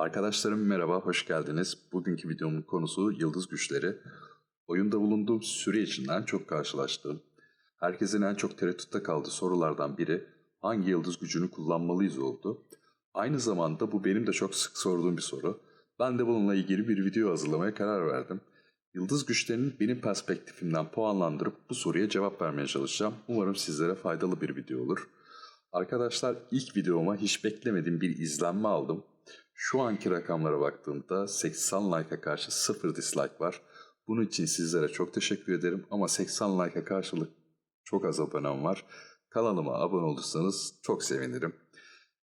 Arkadaşlarım merhaba, hoş geldiniz. Bugünkü videomun konusu yıldız güçleri. Oyunda bulunduğum süre içinden çok karşılaştığım, herkesin en çok tereddütte kaldığı sorulardan biri hangi yıldız gücünü kullanmalıyız oldu. Aynı zamanda bu benim de çok sık sorduğum bir soru. Ben de bununla ilgili bir video hazırlamaya karar verdim. Yıldız güçlerini benim perspektifimden puanlandırıp bu soruya cevap vermeye çalışacağım. Umarım sizlere faydalı bir video olur. Arkadaşlar ilk videoma hiç beklemediğim bir izlenme aldım. Şu anki rakamlara baktığımda 80 like'a karşı 0 dislike var. Bunun için sizlere çok teşekkür ederim ama 80 like'a karşılık çok az abonem var. Kanalıma abone olursanız çok sevinirim.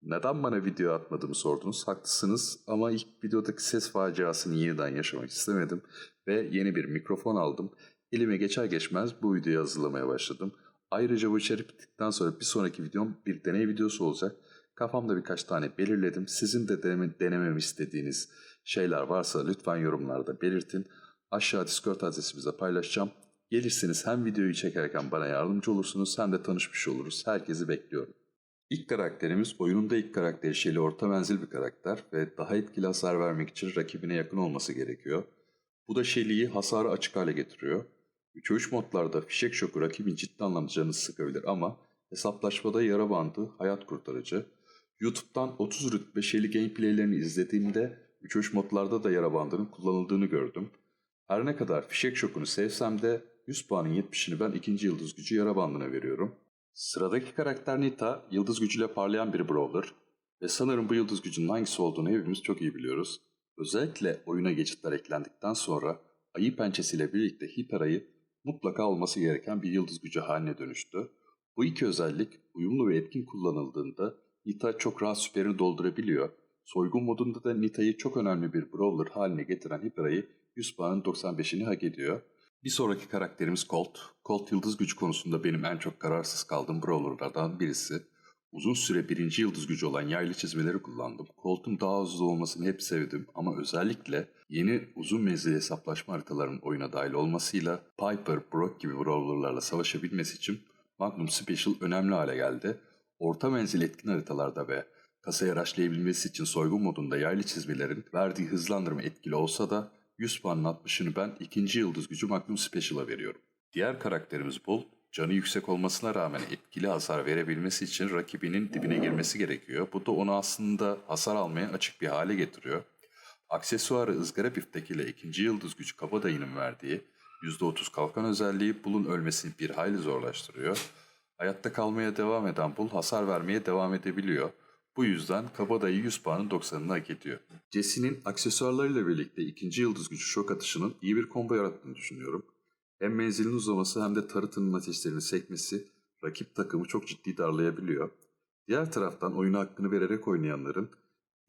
Neden bana video atmadığımı sordunuz. Haklısınız ama ilk videodaki ses faciasını yeniden yaşamak istemedim ve yeni bir mikrofon aldım. Elime geçer geçmez bu videoyu hazırlamaya başladım. Ayrıca bu içerik bittikten sonra bir sonraki videom bir deney videosu olacak. Kafamda birkaç tane belirledim. Sizin de deneme, denememi istediğiniz şeyler varsa lütfen yorumlarda belirtin. Aşağı Discord adresimize paylaşacağım. Gelirsiniz hem videoyu çekerken bana yardımcı olursunuz hem de tanışmış oluruz. Herkesi bekliyorum. İlk karakterimiz oyunun ilk karakteri Shelly orta menzil bir karakter ve daha etkili hasar vermek için rakibine yakın olması gerekiyor. Bu da Shelly'yi hasarı açık hale getiriyor. 3'e 3 modlarda fişek şoku rakibin ciddi anlamda canını sıkabilir ama hesaplaşmada yara bandı hayat kurtarıcı. YouTube'dan 30 rütbe Shelly gameplaylerini izlediğimde 3'e 3 modlarda da yara bandının kullanıldığını gördüm. Her ne kadar fişek şokunu sevsem de 100 puanın 70'ini ben ikinci yıldız gücü yara bandına veriyorum. Sıradaki karakter Nita, yıldız gücüyle parlayan bir brawler ve sanırım bu yıldız gücünün hangisi olduğunu hepimiz çok iyi biliyoruz. Özellikle oyuna geçitler eklendikten sonra ayı pençesiyle birlikte hiper ayı mutlaka olması gereken bir yıldız gücü haline dönüştü. Bu iki özellik uyumlu ve etkin kullanıldığında Nita çok rahat süperini doldurabiliyor. Soygun modunda da Nita'yı çok önemli bir brawler haline getiren hiper ayı 100 puanın 95'ini hak ediyor. Bir sonraki karakterimiz Colt. Colt yıldız gücü konusunda benim en çok kararsız kaldığım brawlerlardan birisi. Uzun süre birinci yıldız gücü olan yaylı çizmeleri kullandım. Colt'un daha hızlı olmasını hep sevdim ama özellikle yeni uzun menzilli hesaplaşma haritalarının oyuna dahil olmasıyla Piper, Brock gibi brawlerlarla savaşabilmesi için Magnum Special önemli hale geldi. Orta menzil etkin haritalarda ve kasaya raşlayabilmesi için soygun modunda yaylı çizmelerin verdiği hızlandırma etkili olsa da 100 puanın 60'ını ben ikinci yıldız gücü Magnum Special'a veriyorum. Diğer karakterimiz Bull, canı yüksek olmasına rağmen etkili hasar verebilmesi için rakibinin dibine girmesi gerekiyor. Bu da onu aslında hasar almaya açık bir hale getiriyor. Aksesuarı ızgara biftekiyle ikinci yıldız gücü kabadayının verdiği %30 kalkan özelliği Bull'un ölmesini bir hayli zorlaştırıyor. Hayatta kalmaya devam eden Bull hasar vermeye devam edebiliyor. Bu yüzden kabadayı 100 puanın 90'ını hak ediyor. Jesse'nin aksesuarlarıyla birlikte ikinci yıldız gücü şok atışının iyi bir combo yarattığını düşünüyorum. Hem menzilin uzaması hem de tarıtının ateşlerini sekmesi rakip takımı çok ciddi darlayabiliyor. Diğer taraftan oyunu hakkını vererek oynayanların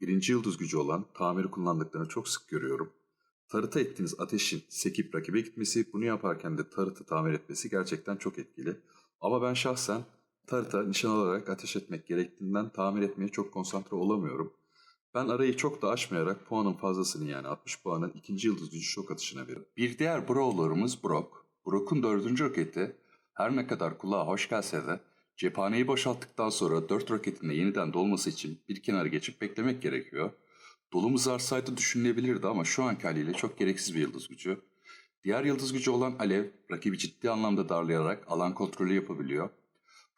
birinci yıldız gücü olan tamiri kullandıklarını çok sık görüyorum. Tarıta ettiğiniz ateşin sekip rakibe gitmesi, bunu yaparken de tarıtı tamir etmesi gerçekten çok etkili. Ama ben şahsen tarıta nişan alarak ateş etmek gerektiğinden tamir etmeye çok konsantre olamıyorum. Ben arayı çok da aşmayarak puanın fazlasını yani 60 puanın ikinci yıldız gücü şok atışına veriyorum. Bir diğer brawlerımız Brock. Brock'un dördüncü roketi her ne kadar kulağa hoş gelse de cephaneyi boşalttıktan sonra dört roketin de yeniden dolması için bir kenara geçip beklemek gerekiyor. Dolumuz arsaydı düşünülebilirdi ama şu anki haliyle çok gereksiz bir yıldız gücü. Diğer yıldız gücü olan Alev, rakibi ciddi anlamda darlayarak alan kontrolü yapabiliyor.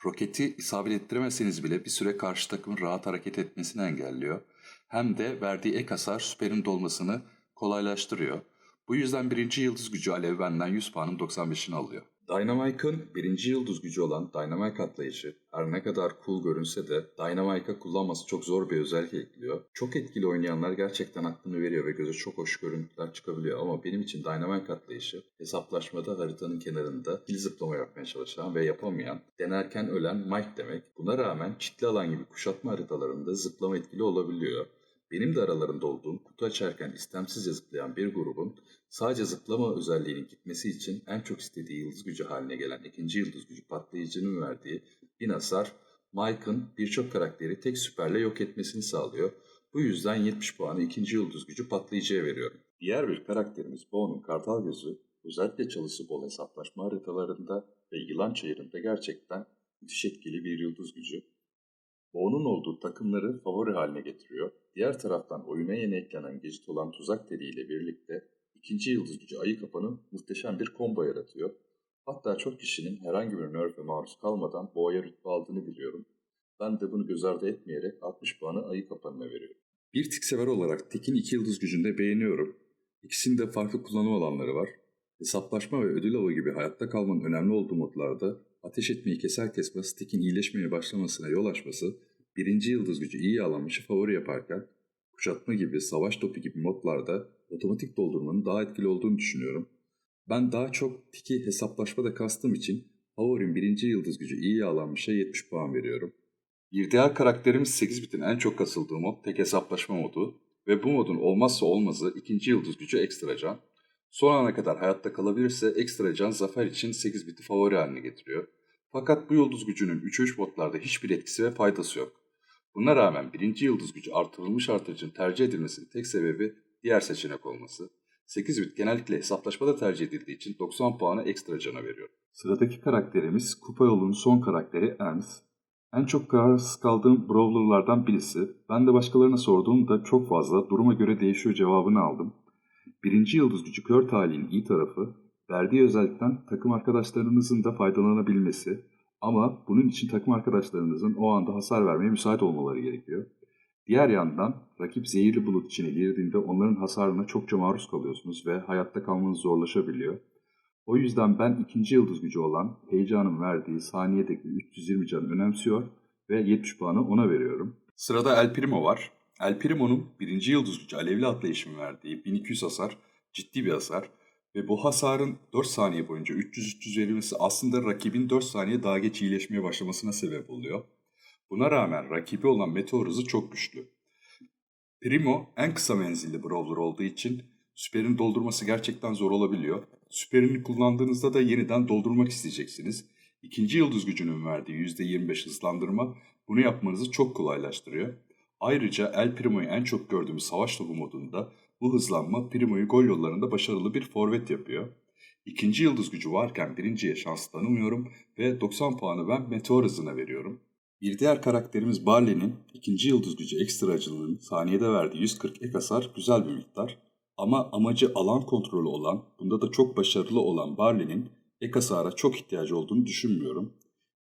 Roketi isabet ettiremeseniz bile bir süre karşı takımın rahat hareket etmesini engelliyor. Hem de verdiği ek hasar süperin dolmasını kolaylaştırıyor. Bu yüzden birinci yıldız gücü Alev benden 100 puanın 95'ini alıyor. Dynamike'ın birinci yıldız gücü olan Dynamike atlayışı her ne kadar cool görünse de Dynamike'a kullanması çok zor bir özellik ekliyor. Çok etkili oynayanlar gerçekten aklını veriyor ve göze çok hoş görüntüler çıkabiliyor ama benim için Dynamike atlayışı hesaplaşmada haritanın kenarında kil zıplama yapmaya çalışan ve yapamayan, denerken ölen Mike demek. Buna rağmen çitli alan gibi kuşatma haritalarında zıplama etkili olabiliyor. Benim de aralarında olduğum kutu açarken istemsizce zıplayan bir grubun sadece zıplama özelliğinin gitmesi için en çok istediği yıldız gücü haline gelen ikinci yıldız gücü patlayıcının verdiği bin hasar Mike'ın birçok karakteri tek süperle yok etmesini sağlıyor. Bu yüzden 70 puanı ikinci yıldız gücü patlayıcıya veriyorum. Diğer bir karakterimiz Bo'nun kartal gözü özellikle çalısı bol hesaplaşma haritalarında ve yılan çayırında gerçekten müthiş etkili bir yıldız gücü. Bo'nun olduğu takımları favori haline getiriyor. Diğer taraftan oyuna yeni eklenen Gecit olan Tuzak Teli ile birlikte ikinci yıldız gücü ayı kapanı muhteşem bir combo yaratıyor. Hatta çok kişinin herhangi bir nerf'e maruz kalmadan Bo'ya rütbe aldığını biliyorum. Ben de bunu göz ardı etmeyerek 60 puanı ayı kapanına veriyorum. Bir tik sever olarak Tik'in iki yıldız gücünü de beğeniyorum. İkisinde farklı kullanım alanları var. Hesaplaşma ve ödül avı gibi hayatta kalmanın önemli olduğu modlarda ateş etmeyi keser kesmez Tik'in iyileşmeye başlamasına yol açması, birinci yıldız gücü iyi yağlanmışı favori yaparken, kuşatma gibi, savaş topu gibi modlarda otomatik doldurmanın daha etkili olduğunu düşünüyorum. Ben daha çok Tik'i hesaplaşmada kastım için favorim birinci yıldız gücü iyi yağlanmışa 70 puan veriyorum. Bir diğer karakterimiz 8 bitin en çok kasıldığı mod tek hesaplaşma modu ve bu modun olmazsa olmazı ikinci yıldız gücü ekstra can. Son ana kadar hayatta kalabilirse ekstra can zafer için 8 biti favori haline getiriyor. Fakat bu yıldız gücünün 3-3 botlarda hiçbir etkisi ve faydası yok. Buna rağmen birinci yıldız gücü artırılmış artırıcının tercih edilmesinin tek sebebi diğer seçenek olması. 8 bit genellikle hesaplaşmada tercih edildiği için 90 puanı ekstra cana veriyor. Sıradaki karakterimiz Kupa yolunun son karakteri Ems. En çok kararsız kaldığım brawlerlardan birisi. Ben de başkalarına sorduğumda çok fazla duruma göre değişiyor cevabını aldım. Birinci yıldız gücü kör talihinin iyi tarafı, verdiği özellikten takım arkadaşlarınızın da faydalanabilmesi ama bunun için takım arkadaşlarınızın o anda hasar vermeye müsait olmaları gerekiyor. Diğer yandan rakip zehirli bulut içine girdiğinde onların hasarına çokça maruz kalıyorsunuz ve hayatta kalmanız zorlaşabiliyor. O yüzden ben ikinci yıldız gücü olan heyecanın verdiği saniyedeki 320 canı önemsiyor ve 70 puanı ona veriyorum. Sırada El Primo var. El Primo'nun birinci yıldız gücü alevli atlayışın verdiği 1200 hasar ciddi bir hasar ve bu hasarın 4 saniye boyunca 300-300 verilmesi aslında rakibin 4 saniye daha geç iyileşmeye başlamasına sebep oluyor. Buna rağmen rakibi olan meteor hızı çok güçlü. Primo en kısa menzilli brawler olduğu için süperini doldurması gerçekten zor olabiliyor. Süperini kullandığınızda da yeniden doldurmak isteyeceksiniz. İkinci yıldız gücünün verdiği %25 hızlandırma bunu yapmanızı çok kolaylaştırıyor. Ayrıca El Primo'yu en çok gördüğümüz savaş topu modunda bu hızlanma Primo'yu gol yollarında başarılı bir forvet yapıyor. İkinci yıldız gücü varken birinciye şans tanımıyorum ve 90 puanı ben meteor hızına veriyorum. Bir diğer karakterimiz Barley'nin ikinci yıldız gücü ekstra acılığının saniyede verdiği 140 ek hasar güzel bir miktar. Ama amacı alan kontrolü olan, bunda da çok başarılı olan Barley'nin ek hasara çok ihtiyacı olduğunu düşünmüyorum.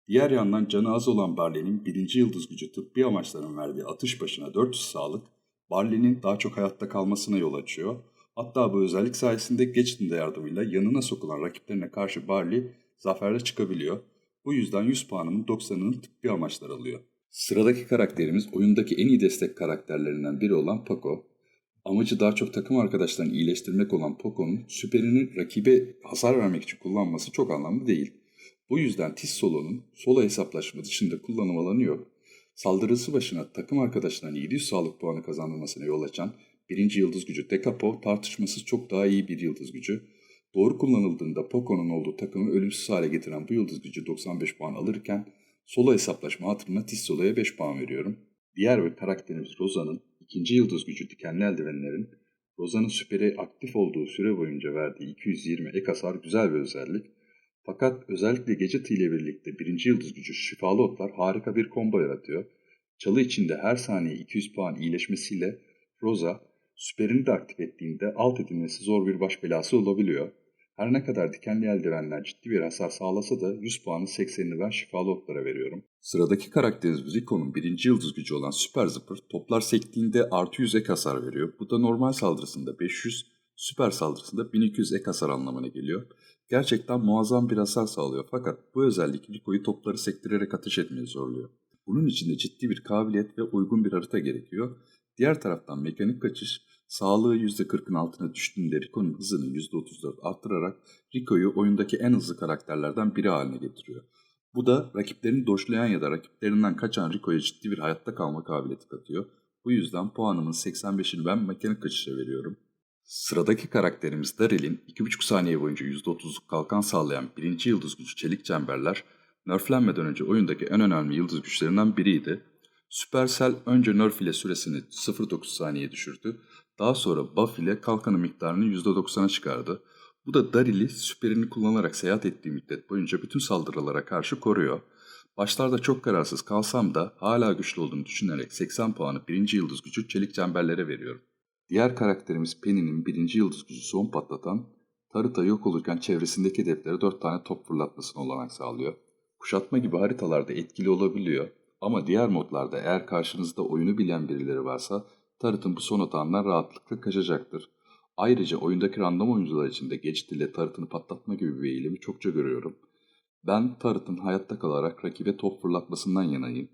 Diğer yandan canı az olan Barley'nin birinci yıldız gücü tıbbi amaçların verdiği atış başına 400 sağlık, Barley'nin daha çok hayatta kalmasına yol açıyor. Hatta bu özellik sayesinde Geçtin de yardımıyla yanına sokulan rakiplerine karşı Barley zaferle çıkabiliyor. Bu yüzden 100 puanının 90'ını tıbbi amaçlar alıyor. Sıradaki karakterimiz oyundaki en iyi destek karakterlerinden biri olan Paco. Amacı daha çok takım arkadaşlarını iyileştirmek olan Poco'nun süperini rakibe hasar vermek için kullanması çok anlamlı değil. Bu yüzden Tiz Solo'nun solo hesaplaşma dışında kullanım alanı yok. Saldırısı başına takım arkadaşlarına 700 sağlık puanı kazandırmasına yol açan birinci yıldız gücü Dekapo tartışmasız çok daha iyi bir yıldız gücü. Doğru kullanıldığında Poco'nun olduğu takımı ölümsüz hale getiren bu yıldız gücü 95 puan alırken solo hesaplaşma hatırına Tiz Solo'ya 5 puan veriyorum. Diğer bir karakterimiz Roza'nın ikinci yıldız gücü dikenli eldivenlerin Roza'nın süperi aktif olduğu süre boyunca verdiği 220 ek hasar güzel bir özellik. Fakat özellikle gece ile birlikte birinci yıldız gücü şifalı otlar harika bir combo yaratıyor. Çalı içinde her saniye 200 puan iyileşmesiyle Rosa süperini de aktif ettiğinde alt edilmesi zor bir baş belası olabiliyor. Her ne kadar dikenli eldivenler ciddi bir hasar sağlasa da 100 puanın 80'ini ben şifalı otlara veriyorum. Sıradaki karakterimiz Rico'nun birinci yıldız gücü olan Süper Zıpır toplar sektiğinde artı 100 ek hasar veriyor. Bu da normal saldırısında 500, süper saldırısında 1200 ek hasar anlamına geliyor. Gerçekten muazzam bir hasar sağlıyor fakat bu özellik Rico'yu topları sektirerek ateş etmeye zorluyor. Bunun için de ciddi bir kabiliyet ve uygun bir harita gerekiyor. Diğer taraftan mekanik kaçış sağlığı %40'ın altına düştüğünde Rico'nun hızını %34 arttırarak Rico'yu oyundaki en hızlı karakterlerden biri haline getiriyor. Bu da rakiplerini doşlayan ya da rakiplerinden kaçan Rico'ya ciddi bir hayatta kalma kabiliyeti katıyor. Bu yüzden puanımın 85'ini ben mekanik kaçışa veriyorum. Sıradaki karakterimiz Daryl'in 2,5 saniye boyunca %30'luk kalkan sağlayan birinci yıldız gücü çelik çemberler, nerflenmeden önce oyundaki en önemli yıldız güçlerinden biriydi. Supercell önce nerf ile süresini 0.9 saniye düşürdü. Daha sonra buff ile kalkanı miktarını %90'a çıkardı. Bu da Daryl'i süperini kullanarak seyahat ettiği müddet boyunca bütün saldırılara karşı koruyor. Başlarda çok kararsız kalsam da hala güçlü olduğunu düşünerek 80 puanı birinci yıldız gücü çelik çemberlere veriyorum. Diğer karakterimiz Penny'nin birinci yıldız gücü son patlatan, Tarıta yok olurken çevresindeki hedeflere 4 tane top fırlatmasına olanak sağlıyor. Kuşatma gibi haritalarda etkili olabiliyor ama diğer modlarda eğer karşınızda oyunu bilen birileri varsa Tarıt'ın bu son atağından rahatlıkla kaçacaktır. Ayrıca oyundaki random oyuncular için de geçit ile Tarıt'ını patlatma gibi bir eğilimi çokça görüyorum. Ben Tarıt'ın hayatta kalarak rakibe top fırlatmasından yanayım.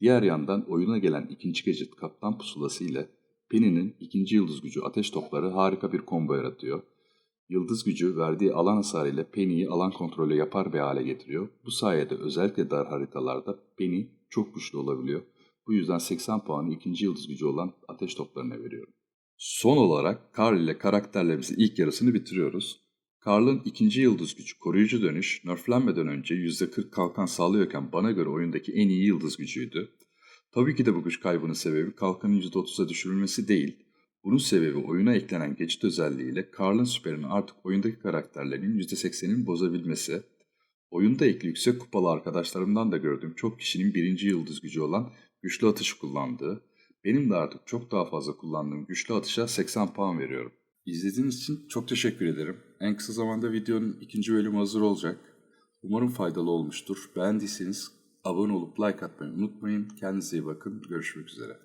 Diğer yandan oyuna gelen ikinci gadget Kaptan Pusulası ile Penny'nin ikinci yıldız gücü ateş topları harika bir combo yaratıyor. Yıldız gücü verdiği alan hasarı ile Penny'yi alan kontrolü yapar bir hale getiriyor. Bu sayede özellikle dar haritalarda Penny çok güçlü olabiliyor. Bu yüzden 80 puanı ikinci yıldız gücü olan ateş toplarına veriyorum. Son olarak Karl ile karakterlerimizin ilk yarısını bitiriyoruz. Karl'ın ikinci yıldız gücü koruyucu dönüş nerflenmeden önce %40 kalkan sağlıyorken bana göre oyundaki en iyi yıldız gücüydü. Tabii ki de bu güç kaybının sebebi kalkanın %30'a düşürülmesi değil. Bunun sebebi oyuna eklenen geçit özelliğiyle Karl'ın süperini artık oyundaki karakterlerin %80'ini bozabilmesi. Oyunda ekli yüksek kupalı arkadaşlarımdan da gördüğüm çok kişinin birinci yıldız gücü olan güçlü atış kullandığı, benim de artık çok daha fazla kullandığım güçlü atışa 80 puan veriyorum. İzlediğiniz için çok teşekkür ederim. En kısa zamanda videonun ikinci bölümü hazır olacak. Umarım faydalı olmuştur. Beğendiyseniz abone olup like atmayı unutmayın. Kendinize iyi bakın. Görüşmek üzere.